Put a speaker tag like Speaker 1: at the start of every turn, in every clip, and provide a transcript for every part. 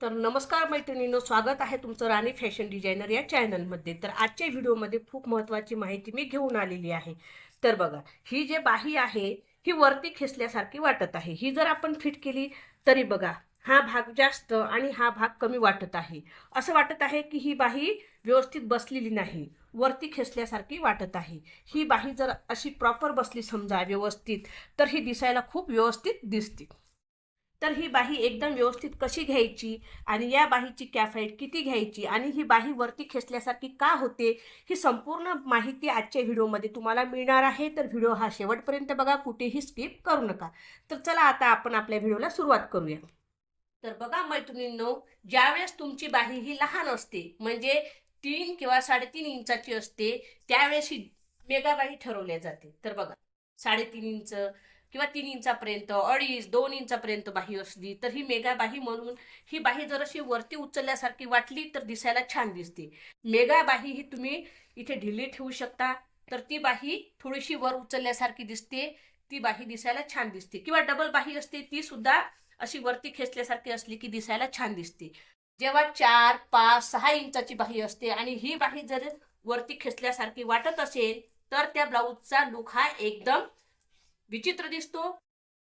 Speaker 1: तर नमस्कार मैत्रिणींनो स्वागत आहे तुमचं राणी फॅशन डिझायनर या चॅनलमध्ये. तर आजच्या व्हिडिओमध्ये खूप महत्त्वाची माहिती मी घेऊन आलेली आहे. तर बघा ही जे बाही आहे ही वरती खेचल्यासारखी वाटत आहे. ही जर आपण फिट केली तरी बघा हा भाग जास्त आणि हा भाग कमी वाटत आहे. असं वाटत आहे की ही बाही व्यवस्थित बसलेली नाही वरती खेचल्यासारखी वाटत आहे. ही बाही जर अशी प्रॉपर बसली समजा व्यवस्थित तर ही दिसायला खूप व्यवस्थित दिसते. तर ही बाही एकदम व्यवस्थित कशी घ्यायची आणि या बाहीची कॅफाईट किती घ्यायची आणि ही बाही वरती खेचल्यासारखी का होते ही संपूर्ण माहिती आजच्या व्हिडिओमध्ये तुम्हाला मिळणार आहे. तर व्हिडिओ हा शेवटपर्यंत बघा कुठेही स्किप करू नका. तर चला आता आपण आपल्या व्हिडिओला सुरुवात करूया. तर बघा मैत्रिणींनो ज्यावेळेस तुमची बाही ही लहान असते म्हणजे तीन किंवा साडेतीन इंचाची असते त्यावेळेस ही मेगाबाही ठरवल्या जाते. तर बघा साडेतीन इंच किंवा तीन इंचापर्यंत अडीच दोन इंचापर्यंत बाही असली तर ही मेगा बाही म्हणून ही बाही जर अशी वरती उचलल्यासारखी वाटली तर दिसायला छान दिसते. मेगा बाही ही तुम्ही इथे ढिली ठेवू शकता. तर ती बाही थोडीशी वर उचलल्यासारखी दिसते. ती बाही दिसायला छान दिसते. किंवा डबल बाही असते ती सुद्धा अशी वरती खेचल्यासारखी असली की दिसायला छान दिसते. जेव्हा चार पाच सहा इंचाची बाही असते आणि ही बाही जर वरती खेचल्यासारखी वाटत असेल तर त्या ब्लाऊजचा लुक हा एकदम विचित्र दिसतो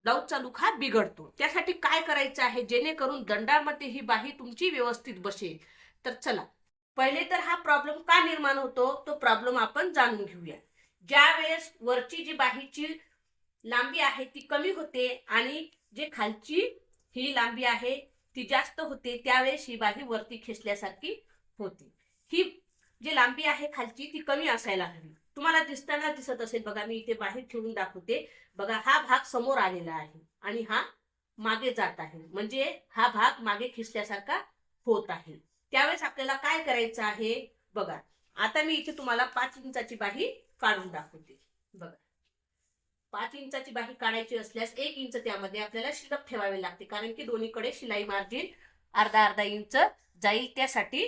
Speaker 1: ब्लाऊजचा लुक हा बिघडतो. त्यासाठी काय करायचं आहे? जेणेकरून दंडामध्ये ही बाही तुमची व्यवस्थित बसेल. तर चला पहिले तर हा प्रॉब्लेम का निर्माण होतो? तो प्रॉब्लेम आपण जाणून घेऊया. ज्या वेळेस वरची जी बाहीची लांबी आहे ती कमी होते आणि जे खालची ही लांबी आहे ती जास्त होते त्यावेळेस ही बाही वरती खेचल्यासारखी होते. ही जी लांबी आहे खालची ती कमी असायला हवी. तुम्हाला दिसताना दिसत असेल बघा मी इथे बाहेर ठेवून दाखवते. बघा हा भाग समोर आलेला आहे आणि हा मागे जात आहे. म्हणजे हा भाग मागे खिसल्यासारखा होत आहे. त्यावेळेस आपल्याला काय करायचं आहे? बघा आता मी इथे तुम्हाला पाच इंचाची बाही काढून दाखवते. बघा पाच इंचाची बाही काढायची असल्यास एक इंच त्यामध्ये आपल्याला शिल्लक ठेवावे लागते. कारण की दोन्हीकडे शिलाई मार्जिन अर्धा अर्धा इंच जाईल. त्यासाठी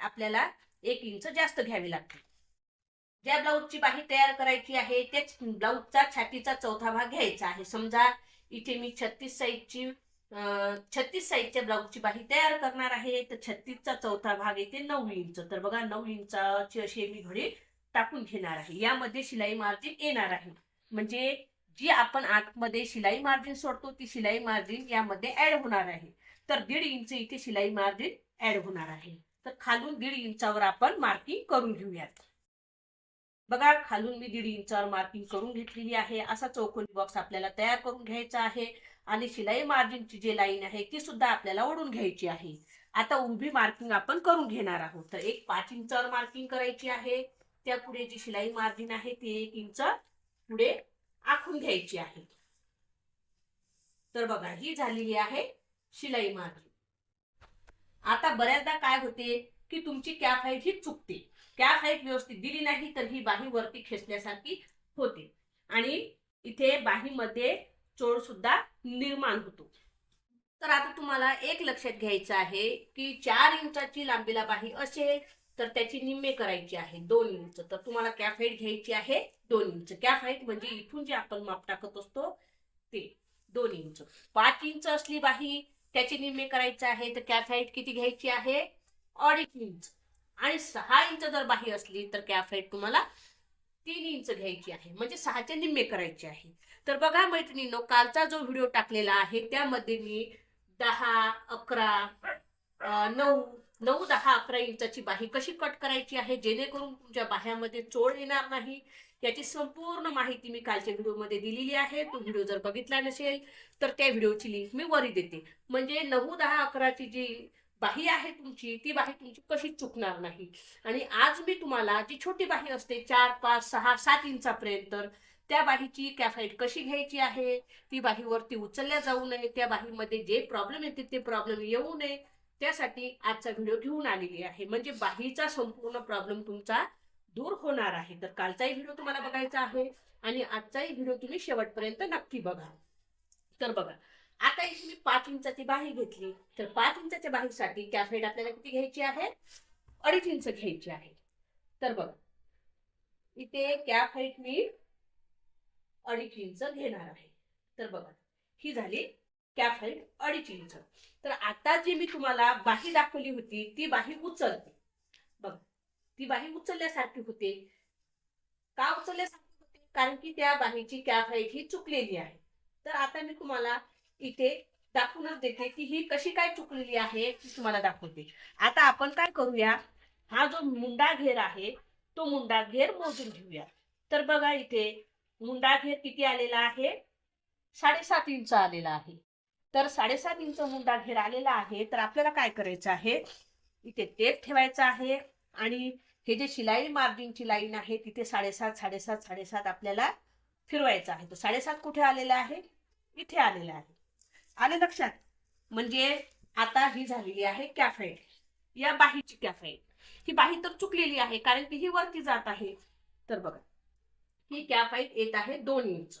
Speaker 1: आपल्याला एक इंच जास्त घ्यावी लागते. ज्या ब्लाऊजची बाही तयार करायची आहे तेच ब्लाऊजचा छातीचा चौथा भाग घ्यायचा आहे. समजा इथे मी छत्तीस साईजची छत्तीस साईजच्या ब्लाऊजची बाही तयार करणार आहे तर छत्तीसचा चौथा भाग येते नऊ इंच. तर बघा नऊ इंचाची अशी मी घडी टाकून घेणार आहे. यामध्ये शिलाई मार्जिन येणार आहे. म्हणजे जी आपण आतमध्ये शिलाई मार्जिन सोडतो ती शिलाई मार्जिन यामध्ये ऍड होणार आहे. तर दीड इंच इथे शिलाई मार्जिन ऍड होणार आहे. तर खालून दीड इंचावर आपण मार्किंग करून घेऊयात. बघा खालून मी दीड इंचावर मार्किंग करून घेतलेली आहे. असा चौकोनी बॉक्स आपल्याला तयार करून घ्यायचा आहे. आणि शिलाई मार्जिनची जी लाईन आहे ती सुद्धा आपल्याला ओढून घ्यायची आहे. आता उभी मार्किंग आपण करून घेणार आहोत. तर एक पाच इंचावर मार्किंग करायची आहे. त्या पुढे जी शिलाई मार्जिन आहे ती एक इंच पुढे आखून घ्यायची आहे. तर बघा ही झालेली आहे शिलाई मार्जिन आता बऱ्याचदा काय होते? की तुमची कॅफ हाईट ही चुकते. कॅफ हाईट व्यवस्थित दिली नाही तर ही बाही वरती खेचल्यासारखी होते. आणि इथे बाहीमध्ये चोळ सुद्धा निर्माण होतो. तर आता तुम्हाला एक लक्षात घ्यायचं आहे की चार इंचाची लांबीला बाही असेल तर त्याची निम्मे करायची आहे दोन इंच. तर तुम्हाला कॅफ हाईट घ्यायची आहे दोन इंच. कॅफ हाईट म्हणजे इथून जे आपण माप टाकत असतो ते दोन इंच. पाच इंच असली बाही त्याची निम्मे करायचं आहे तर कॅफ हाईट किती घ्यायची आहे? अडीच इंच. आणि सहा इंच जर बाही असली तर कॅफ हाईट तुम्हाला तीन इंच घ्यायची आहे. म्हणजे सहाच्या निम्मे करायचे आहे. तर बघा मैत्रिणींनो कालचा जो व्हिडिओ टाकलेला आहे त्यामध्ये मी दहा अकरा नऊ नऊ दहा अकरा इंचाची बाही कशी कट करायची आहे जेणेकरून तुमच्या बाह्यामध्ये चोळ येणार नाही याची संपूर्ण माहिती मी कालच्या व्हिडिओमध्ये दिलेली आहे. तो व्हिडिओ जर बघितला नसेल तर त्या व्हिडिओची लिंक मी वरी देते. म्हणजे नऊ दहा अकराची जी बाही आहे तुमची ती बाही तुमची कशी चुकणार नाही? आणि आज मी तुम्हाला जी छोटी बाही असते चार पाच सहा सात इंचापर्यंत त्या बाहीची कॅफाईट कशी घ्यायची आहे? ती बाही वरती उचलल्या जाऊ नये त्या बाहीमध्ये जे प्रॉब्लेम येते ते प्रॉब्लेम येऊ नये त्यासाठी आजचा व्हिडिओ घेऊन आलेली आहे. म्हणजे बाहीचा संपूर्ण प्रॉब्लेम तुमचा दूर होणार आहे. तर कालचाही व्हिडिओ तुम्हाला बघायचा आहे आणि आजचाही व्हिडिओ तुम्ही शेवटपर्यंत नक्की बघा. तर बघा आता इथे मी पाच इंचाची बाही घेतली. तर पाच इंचाच्या बाहीसाठी कॅफेट आपल्याला किती घ्यायची आहे? अडीच इंच घ्यायची आहे. तर बघ इथे कॅफ हाईट मी अडीच इंच घेणार आहे. तर बघा ही झाली कॅफाईट अडीच इंच. तर आता जी मी तुम्हाला बाही दाखवली होती ती बाही उचलते. बघ ती बाही उचलल्यासारखी होते. का उचलल्यासारखी होते? कारण की त्या बाहीची कॅफाईट ही चुकलेली आहे. तर आता मी तुम्हाला इथे दाखवूनच देते की ही कशी काय चुकलेली आहे ती तुम्हाला दाखवते. आता आपण काय करूया? हा जो मुंडा घेर आहे तो मुंडा घेर मोजून घेऊया. तर बघा इथे मुंडा घेर किती आलेला आहे? साडेसात इंच आलेला आहे. तर साडेसात इंच मुंडा घेर आलेला आहे तर आपल्याला काय करायचं आहे? इथे टेप ठेवायचा आहे आणि हे जे शिलाई मार्जिनची लाईन आहे तिथे साडेसात साडेसात साडेसात आपल्याला फिरवायचं आहे. तर साडेसात कुठे आलेला आहे? इथे आलेला आहे. आले लक्षात? म्हणजे आता ही झालेली आहे कॅफाईट या बाहीची कॅफेट ही बाही तर चुकलेली आहे कारण की ही वरती जात आहे. तर बघा ही कॅफाईट येत आहे दोन इंच.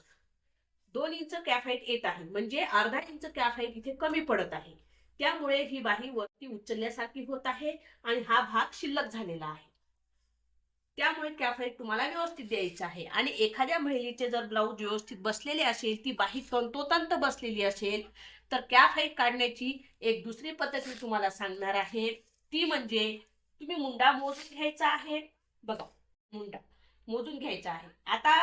Speaker 1: दोन इंच कॅफाईट येत आहे म्हणजे अर्धा इंच कॅफाईट इथे कमी पडत आहे. त्यामुळे ही बाही वरती उचलल्यासारखी होत आहे आणि हा भाग शिल्लक झालेला आहे. त्यामुळे कॅफेट तुम्हाला व्यवस्थित द्यायचं आहे. आणि एखाद्या महिलेचे जर ब्लाऊज व्यवस्थित बसलेले असेल ती बाही तंतोतंत बसलेली असेल तर कॅफाईट काढण्याची एक दुसरी पद्धत मी तुम्हाला सांगणार आहे. ती म्हणजे तुम्ही मुंडा मोजून घ्यायचा आहे. बघा मुंडा मोजून घ्यायचा आहे. आता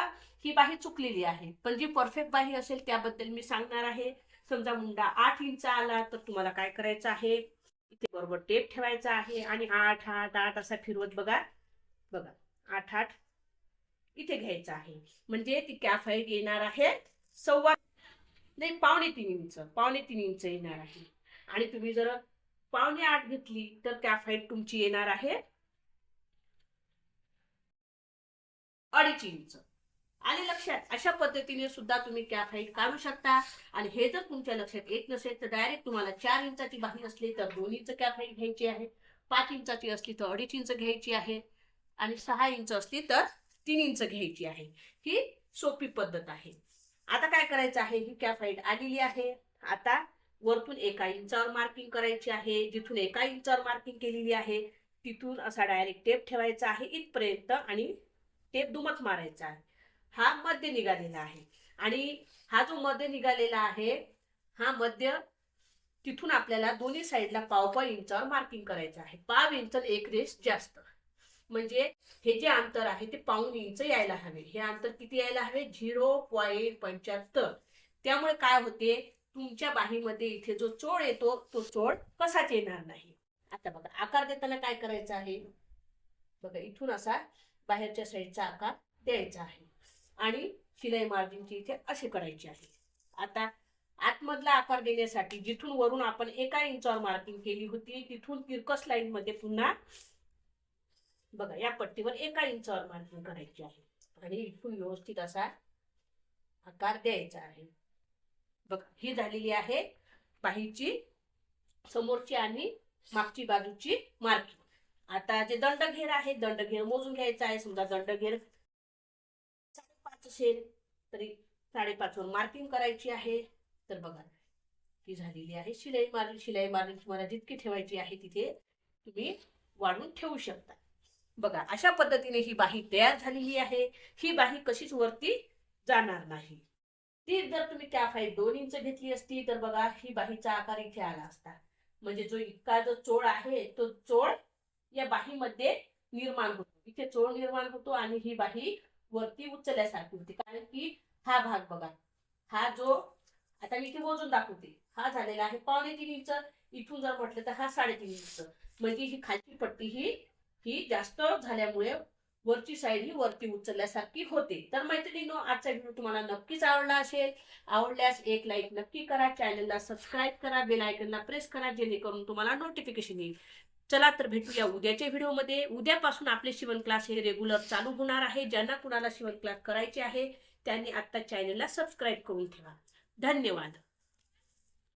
Speaker 1: ही बाही चुकलेली आहे. पण जी परफेक्ट बाही असेल त्याबद्दल मी सांगणार आहे. समजा मुंडा आठ इंच आला तर तुम्हाला काय करायचं आहे? इथे बरोबर टेप ठेवायचा आहे. आणि आठ आठ आठ असा फिरवत बघा. बघा आठ आठ इथे घ्यायचं आहे. म्हणजे ती कॅफाईट येणार आहे सव्वा नाही पावणे तीन इंच पावणे तीन इंच येणार आहे. आणि तुम्ही जर पावणे आठ घेतली तर कॅफाईट तुमची येणार आहे अडीच इंच. आणि लक्षात अशा पद्धतीने सुद्धा तुम्ही कॅफाईट काढू शकता. आणि हे जर तुमच्या लक्षात येत नसेल तर डायरेक्ट तुम्हाला चार इंचाची बाही असली तर दोन इंच कॅफाईट घ्यायची आहे. पाच इंचाची असली तर अडीच इंच घ्यायची आहे. आणि सहा इंच असली तर तीन इंच घ्यायची आहे. ही सोपी पद्धत आहे. आता काय करायचं आहे? ही कॅफाईट आलेली आहे. आता वरतून एका इंचावर मार्किंग करायची आहे. जिथून एका इंचावर मार्किंग केलेली आहे तिथून असा डायरेक्ट टेप ठेवायचा आहे इथपर्यंत आणि टेप दुमच मारायचा आहे. हा मध्य निघालेला आहे. आणि हा जो मध्य निघालेला आहे हा मध्य तिथून आपल्याला दोन्ही साईडला पाव पाव इंचावर मार्किंग करायचं आहे. पाव इंच एक रेस जास्त. म्हणजे हे जे अंतर आहे ते पाऊन इंच यायला हवे. हे अंतर किती यायला हवे? झिरो पॉईंट पंच्याहत्तर. त्यामुळे काय होते? तुमच्या बाहीमध्ये इथे जो चोळ येतो तो चोळ कसाच येणार नाही? आता बघा आकार देताना काय करायचं आहे? बघा इथून असा बाहेरच्या साईडचा आकार द्यायचा आहे. आणि शिलाई मार्जिनची इथे असे करायची आहे. आता आतमधला आकार देण्यासाठी जिथून वरून आपण एका इंचावर मार्किंग केली होती तिथून तिरकस लाईन मध्ये पुन्हा बघा या पट्टीवर एका इंचावर मार्किंग करायची आहे. आणि इथून व्यवस्थित असा आकार द्यायचा आहे. बघा ही झालेली आहे बाहीची समोरची आणि मागची बाजूची मार्किंग आता जे दंडघेर आहे दंडघेर मोजून घ्यायचा आहे. समजा दंडघेर साडेपाच असेल तरी साडेपाच वर मार्किंग करायची आहे. तर बघा ही झालेली आहे शिलाई मार्जिन शिलाई मार्जिन तुम्हाला जितकी ठेवायची आहे तिथे तुम्ही वाढून ठेवू शकता. बघा अशा पद्धतीने ही बाही तयार झालेली आहे. ही बाही कशीच वरती जाणार नाही. ती जर तुम्ही त्या फाईल दोन इंच घेतली असती तर बघा ही बाहीचा आकार इथे आला असता. म्हणजे जो इतका जो चोळ आहे तो चोळ या बाहीमध्ये निर्माण होतो. इथे चोळ निर्माण होतो आणि ही बाही वरती उचलल्यासारखी होती. कारण की हा भाग बघा हा जो आता मी इथे मोजून दाखवते. हा झालेला आहे पावणे तीन इंच इथून जर म्हटलं तर हा साडेतीन इंच म्हणजे ही खालची पट्टी ही ही जास्त झाल्यामुळे वरची साईड ही वरती उचलल्यासारखी होते. तर मैत्रिणींनो आजचा व्हिडिओ तुम्हाला नक्कीच आवडला असेल. आवडल्यास एक लाईक नक्की करा. चॅनलला सबस्क्राईब करा. बेल आयकनला प्रेस करा जेणेकरून तुम्हाला नोटिफिकेशन येईल. चला तर भेटूया उद्याच्या व्हिडिओमध्ये उद्यापासून आपले शिवण क्लास हे रेग्युलर चालू होणार आहे. ज्यांना कुणाला शिवण क्लास करायचे आहे त्यांनी आत्ता चॅनलला सबस्क्राईब करून ठेवा. धन्यवाद.